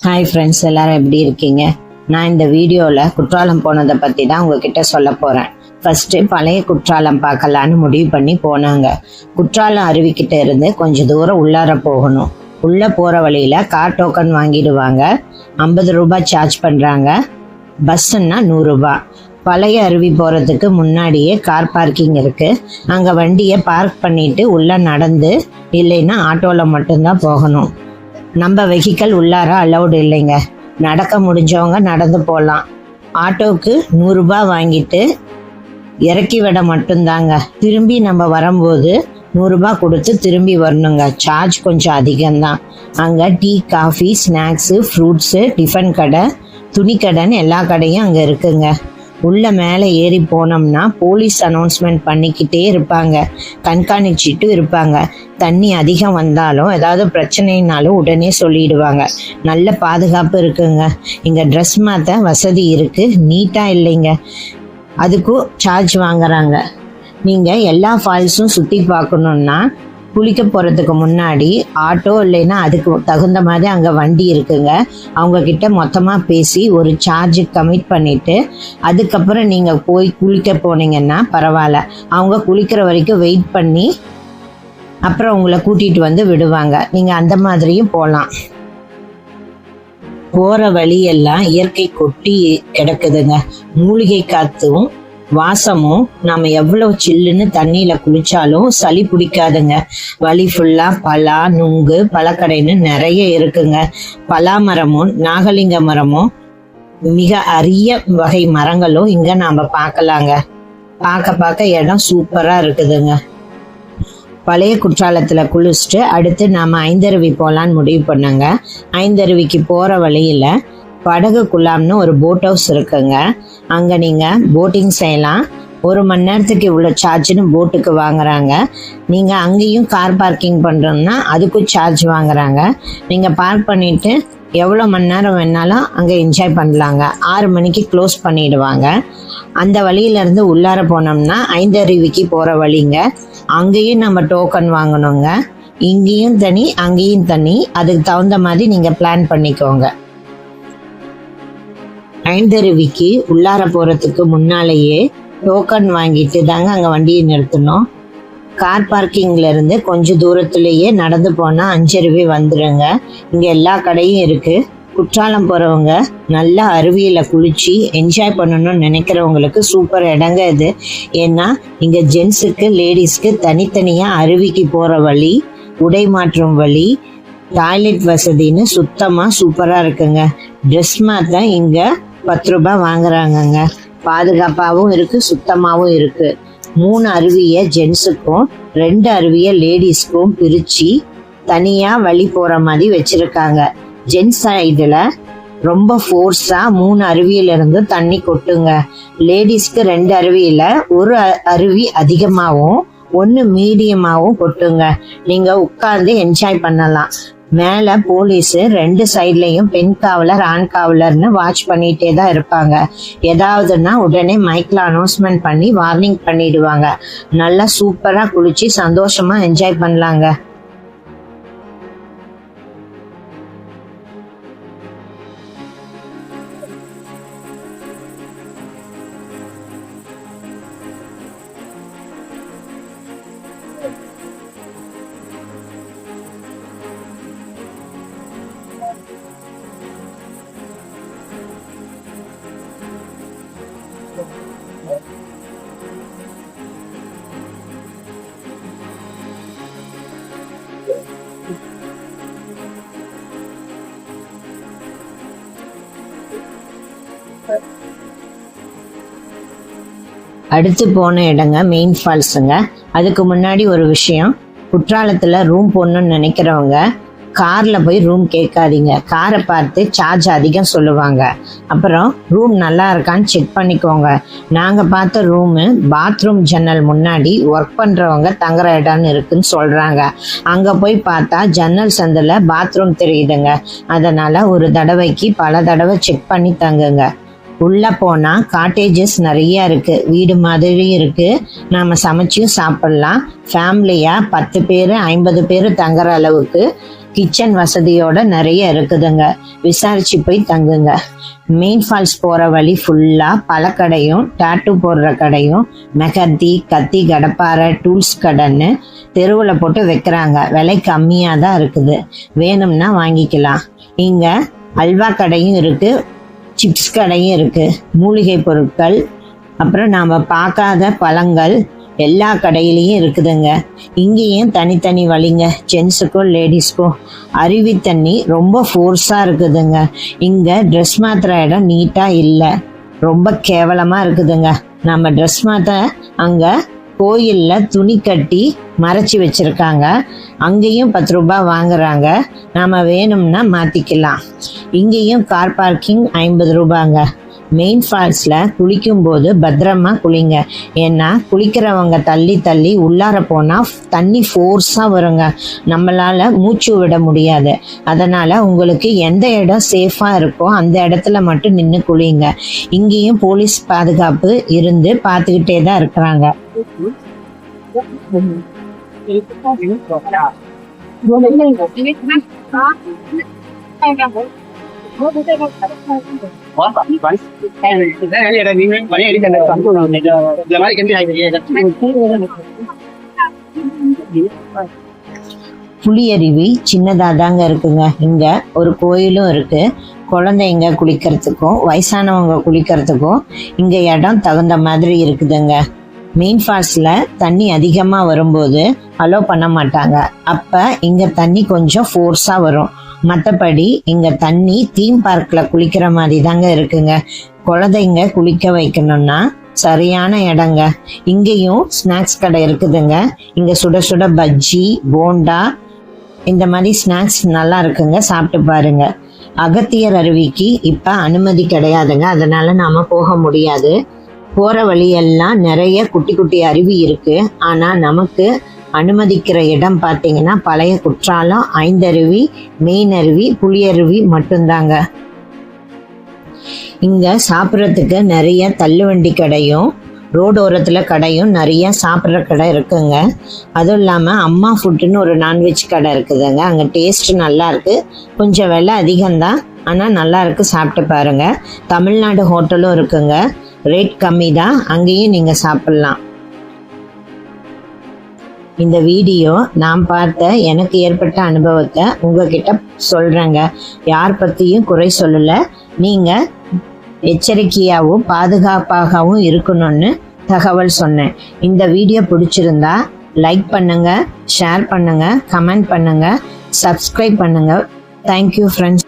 Hi friends எல்லாரும் எப்படி இருக்கீங்க? நான் இந்த வீடியோவில் குற்றாலம் போனதை பற்றி தான் உங்ககிட்ட சொல்ல போகிறேன் ஃபர்ஸ்ட் பழைய குற்றாலம் பார்க்கலான்னு முடிவு பண்ணி போனாங்க. குற்றாலம் அருவிக்கிட்ட இருந்து கொஞ்சம் தூரம் உள்ளார போகணும். உள்ளே போகிற வழியில் கார் டோக்கன் வாங்கிடுவாங்க. ஐம்பது ரூபாய் சார்ஜ் பண்ணுறாங்க பஸ்ஸுன்னா நூறுரூபா பழைய அருவி போகிறதுக்கு முன்னாடியே கார் பார்க்கிங் இருக்குது அங்கே வண்டியை பார்க் பண்ணிட்டு உள்ளே நடந்து இல்லைன்னா ஆட்டோவில் மட்டும்தான் போகணும். நம்ம வெஹிக்கல் உள்ளார அலௌடு இல்லைங்க. நடக்க முடிஞ்சவங்க நடந்து போகலாம் ஆட்டோவுக்கு நூறுரூபா வாங்கிட்டு இறக்கி விட மட்டும்தாங்க. திரும்பி நம்ம வரும்போது நூறுரூபா கொடுத்து திரும்பி வரணுங்க. சார்ஜ் கொஞ்சம் அதிகம்தான். அங்கே tea coffee snacks fruits tiffin கடை துணி கடைன்னு எல்லா கடையும் அங்கே இருக்குங்க. உள்ள மேலே ஏறி போனோம்னா போலீஸ் அனௌன்ஸ்மெண்ட் பண்ணிக்கிட்டே இருப்பாங்க. கண்காணிச்சிட்டு இருப்பாங்க. தண்ணி அதிகம் வந்தாலும் ஏதாவது பிரச்சனைனாலும் உடனே சொல்லிடுவாங்க. நல்ல பாதுகாப்பு இருக்குங்க. இங்கே ட்ரெஸ் மாற்ற வசதி இருக்குது நீட்டாக இல்லைங்க. அதுக்கும் சார்ஜ் வாங்குறாங்க. நீங்கள் எல்லா ஃபால்ஸும் சுற்றி பார்க்கணுன்னா குளிக்க போகிறதுக்கு முன்னாடி ஆட்டோ இல்லைன்னா அதுக்கு தகுந்த மாதிரி அங்கே வண்டி இருக்குங்க. அவங்கக்கிட்ட மொத்தமாக பேசி ஒரு சார்ஜ் கமிட் பண்ணிவிட்டு அதுக்கப்புறம் நீங்கள் போய் குளிக்க போனீங்கன்னா பரவாயில்ல. அவங்க குளிக்கிற வரைக்கும் வெயிட் பண்ணி அப்புறம் உங்களை கூட்டிகிட்டு வந்து விடுவாங்க. நீங்கள் அந்த மாதிரியும் போகலாம் போகிற வழியெல்லாம் இயற்கை கொட்டி கிடக்குதுங்க. மூலிகை காற்றும் வாசமும் நம்ம எவ்வளவு சில்லுன்னு தண்ணியில குளிச்சாலும் சளி பிடிக்காதுங்க. வழி ஃபுல்லா பலா நுங்கு பழக்கடைன்னு நிறைய இருக்குங்க. பலா மரமும் நாகலிங்க மரமும் மிக அரிய வகை மரங்களும் இங்க நாம பார்க்கலாங்க. பார்க்க பார்க்க இடம் சூப்பரா இருக்குதுங்க. பழைய குற்றாலத்துல குளிச்சுட்டு அடுத்து நாம ஐந்தருவி போகலான்னு முடிவு பண்ணாங்க. ஐந்தருவிக்கு போற வழியில படகு குலாம்னு ஒரு போட் ஹவுஸ் இருக்குங்க. அங்கே நீங்கள் போட்டிங் செய்யலாம். ஒரு மணி நேரத்துக்கு இவ்வளோ சார்ஜ்னு போட்டுக்கு வாங்குறாங்க. நீங்கள் அங்கேயும் கார் பார்க்கிங் பண்ணுறோம்னா அதுக்கும் சார்ஜ் வாங்குறாங்க. நீங்கள் பார்க் பண்ணிவிட்டு எவ்வளோ மணி நேரம் வேணாலும் அங்கே என்ஜாய் பண்ணலாங்க. ஆறு மணிக்கு க்ளோஸ் பண்ணிடுவாங்க. அந்த வழியிலேருந்து உள்ளார போனோம்னா ஐந்தருவிக்கு போகிற வழிங்க. அங்கேயும் நம்ம டோக்கன் வாங்கணுங்க. இங்கேயும் தனி அங்கேயும் தனி. அதுக்கு தகுந்த மாதிரி நீங்கள் பிளான் பண்ணிக்கோங்க. ஐந்தருவிக்கு உள்ளார போகிறதுக்கு முன்னாலேயே டோக்கன் வாங்கிட்டு தாங்க அங்கே வண்டியை நிறுத்தணும் கார் பார்க்கிங்லேருந்து கொஞ்சம் தூரத்துலேயே நடந்து போனால் அஞ்சருவி வந்துடுங்க இங்கே எல்லா கடையும் இருக்குது குற்றாலம் போகிறவங்க நல்லா அருவியில் குளித்து என்ஜாய் பண்ணணும்னு நினைக்கிறவங்களுக்கு சூப்பர் இடங்க இது. ஏன்னா இங்கே ஜென்ஸுக்கு லேடிஸ்க்கு தனித்தனியாக அருவிக்கு போகிற வழி உடை மாற்றும் வழி டாய்லெட் வசதின்னு சுத்தமாக சூப்பராக இருக்குங்க. ட்ரெஸ் மாற்ற இங்கே பத்து ரூபாய் வாங்குறாங்கங்க. பாதுகாப்பாகவும் இருக்குது சுத்தமாகவும் இருக்குது மூணு அருவியை ஜென்ஸுக்கும் ரெண்டு அருவியை லேடிஸ்க்கும் பிரித்து தனியாக வழி போகிற மாதிரி வச்சுருக்காங்க. ஜென்ஸ் சைடில் ரொம்ப ஃபோர்ஸாக மூணு அருவியிலிருந்து தண்ணி கொட்டுங்க. லேடிஸ்க்கு ரெண்டு அருவியில் ஒரு அ- அருவி அதிகமாகவும் ஒன்று மீடியமாகவும் கொட்டுங்க. நீங்கள் உட்கார்ந்து என்ஜாய் பண்ணலாம். மேலே போலீஸ் ரெண்டு சைட்லயும் பெண் காவலர் ஆண் காவலர்னு வாட்ச் பண்ணிகிட்டே தான் இருப்பாங்க. ஏதாவதுன்னா உடனே மைக்கில் அனௌன்ஸ்மெண்ட் பண்ணி வார்னிங் பண்ணிடுவாங்க. நல்லா சூப்பராக குளிச்சு சந்தோஷமாக என்ஜாய் பண்ணலாங்க. அடுத்து போன இடங்க மெயின் ஃபால்ஸுங்க அதுக்கு முன்னாடி ஒரு விஷயம். குற்றாலத்தில் ரூம் போடணும்னு நினைக்கிறவங்க காரில் போய் ரூம் கேட்காதீங்க. காரை பார்த்து சார்ஜ் அதிகம் சொல்லுவாங்க. அப்புறம் ரூம் நல்லா இருக்கான்னு செக் பண்ணிக்கோங்க. நாங்கள் பார்த்த ரூமு பாத்ரூம் ஜன்னல் முன்னாடி ஒர்க் பண்ணுறவங்க தங்குற இடம்னு இருக்குன்னு சொல்கிறாங்க அங்கே போய் பார்த்தா ஜன்னல் சந்தில் பாத்ரூம் தெரியுதுங்க. அதனால் ஒரு தடவைக்கு பல தடவை செக் பண்ணி தங்குங்க. உள்ளே போனால் காட்டேஜஸ் நிறைய இருக்குது வீடு மாதிரி இருக்குது நாம் சமைச்சும் சாப்பிட்லாம். ஃபேமிலியாக பத்து பேர் ஐம்பது பேர் தங்குற அளவுக்கு கிச்சன் வசதியோட நிறைய இருக்குதுங்க. விசாரிச்சு போய் தங்குங்க. மெயின் ஃபால்ஸ் போற வழி ஃபுல்லா பழக்கடையும் டாட்டூ போடுற கடையும் மெகத்தி கத்தி கடப்பாரை டூல்ஸ் கடைன்னு தெருவில் போட்டு வைக்கிறாங்க. விலை கம்மியாக தான் இருக்குது. வேணும்னா வாங்கிக்கலாம். இங்க அல்வா கடையும் இருக்கு. சிப்ஸ் கடையும் இருக்குது மூலிகை பொருட்கள் அப்புறம் நாம் பார்க்காத பழங்கள் எல்லா கடையிலையும் இருக்குதுங்க. இங்கேயும் தனித்தனி வழிங்க. ஜென்ஸுக்கும் லேடிஸ்க்கும் அருவி தண்ணி ரொம்ப ஃபோர்ஸாக இருக்குதுங்க. இங்கே ட்ரெஸ் மாத்திர இடம் நீட்டாக இல்லை. ரொம்ப கேவலமாக இருக்குதுங்க. நம்ம ட்ரெஸ் மாற்ற அங்கே கோயிலில் துணி கட்டி மறைச்சி வச்சுருக்காங்க. அங்கேயும் பத்து ரூபாய் வாங்குறாங்க. நாம் வேணும்னா மாற்றிக்கலாம் இங்கேயும் கார் பார்க்கிங் ஐம்பது ரூபாங்க. மெயின் ஃபால்ஸில் குளிக்கும்போது பத்திரமா குளிங்க. ஏன்னா குளிக்கிறவங்க தள்ளி தள்ளி உள்ளார போனால் தண்ணி ஃபோர்ஸாக வருங்க. நம்மளால் மூச்சு விட முடியாது. அதனால் உங்களுக்கு எந்த இடம் சேஃபாக இருக்கோ அந்த இடத்துல மட்டும் நின்று குளிங்க. இங்கேயும் போலீஸ் பாதுகாப்பு இருந்து பார்த்துக்கிட்டே தான் இருக்கிறாங்க. புளியருவி சின்னதாக தாங்க இருக்குங்க. இங்கே ஒரு கோயிலும் இருக்கு. குழந்தைங்க குளிக்கிறதுக்கும் வயசானவங்க குளிக்கிறதுக்கும் இங்கே இடம் தகுந்த மாதிரி இருக்குதுங்க. மெயின் ஃபால்ஸில் தண்ணி அதிகமாக வரும்போது அலோ பண்ண மாட்டாங்க. அப்போ இங்கே தண்ணி கொஞ்சம் ஃபோர்ஸாக வரும். மற்றபடி இங்கே தண்ணி தீம் பார்க்கில் குளிக்கிற மாதிரி தாங்க இருக்குங்க. குழந்தைங்க குளிக்க வைக்கணும்னா சரியான இடங்க. இங்கேயும் ஸ்நாக்ஸ் கடை இருக்குதுங்க. இங்கே சுட சுட பஜ்ஜி போண்டா இந்த மாதிரி ஸ்நாக்ஸ் நல்லா இருக்குங்க. சாப்பிட்டு பாருங்க. அகத்தியர் அருவிக்கு இப்போ அனுமதி கிடையாதுங்க. அதனால நாம போக முடியாது. போற வழியெல்லாம் நிறைய குட்டி குட்டி அருவி இருக்கு. ஆனா நமக்கு அனுமதிக்கிற இடம் பார்த்தீங்கன்னா பழைய குற்றாலம் ஐந்தருவி மெயின் அருவி புளியருவி மட்டும்தாங்க. இங்க சாப்பிட்றதுக்கு நிறைய தள்ளுவண்டி கடையும் ரோடு ஓரத்தில் கடையும் நிறைய சாப்பிட்ற கடை இருக்குங்க. அதுவும் இல்லாமல் அம்மா ஃபுட்டுன்னு ஒரு நான்வெஜ் கடை இருக்குதுங்க. அங்கே டேஸ்ட்டு நல்லாயிருக்கு கொஞ்சம் விலை அதிகம்தான். ஆனால் நல்லாயிருக்கு சாப்பிட்டு பாருங்க. தமிழ்நாடு ஹோட்டலும் இருக்குங்க. ரேட் கம்மி தான் அங்கேயும் நீங்கள் சாப்பிட்லாம். இந்த வீடியோ நான் பார்த்த எனக்கு ஏற்பட்ட அனுபவத்தை உங்ககிட்ட சொல்கிறேங்க யார் பற்றியும் குறை சொல்லலை. நீங்கள் எச்சரிக்கையாகவும் பாதுகாப்பாகவும் இருக்கணும்னு தகவல் சொன்னேன். இந்த வீடியோ பிடிச்சிருந்தா லைக் பண்ணுங்கள் ஷேர் பண்ணுங்கள் கமெண்ட் பண்ணுங்கள் சப்ஸ்கிரைப் பண்ணுங்கள் தேங்க்யூ ஃப்ரெண்ட்ஸ்